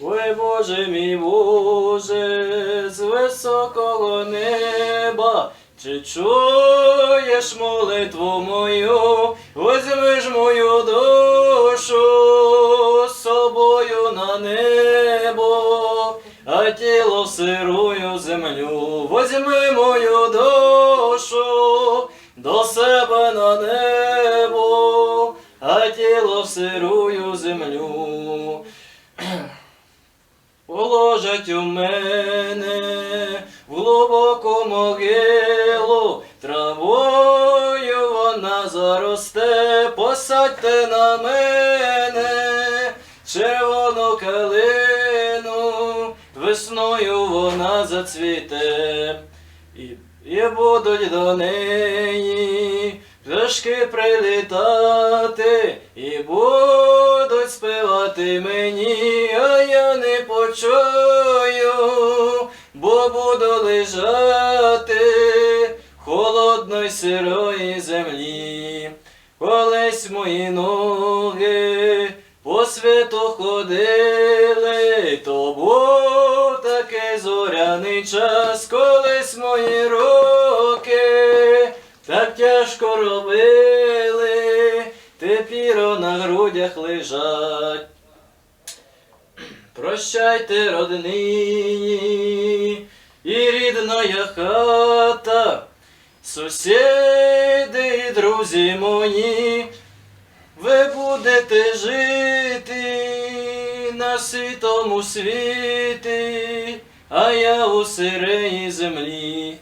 Ой Боже мій Боже, з високого неба, чи чуєш молитву мою, возьми ж мою душу з собою на небо, а тіло в сирую землю, возьми мою душу до себе на небо, а тіло в сирую землю. Положать у мене в глибоку могилу, травою вона заросте, посадьте на мене червону калину, весною вона зацвіте, і, і будуть до неї пташки прилітати, і будуть мені, а я не почую, бо буду лежати холодної сирої землі. Колись мої ноги по світу ходили, то був такий зоряний час, колись мої руки так тяжко робили, тепіро на грудях лежать. Прощайте, роднині, і рідна хата, сусіди і друзі мої, ви будете жити на світому світі, а я у сиреї землі.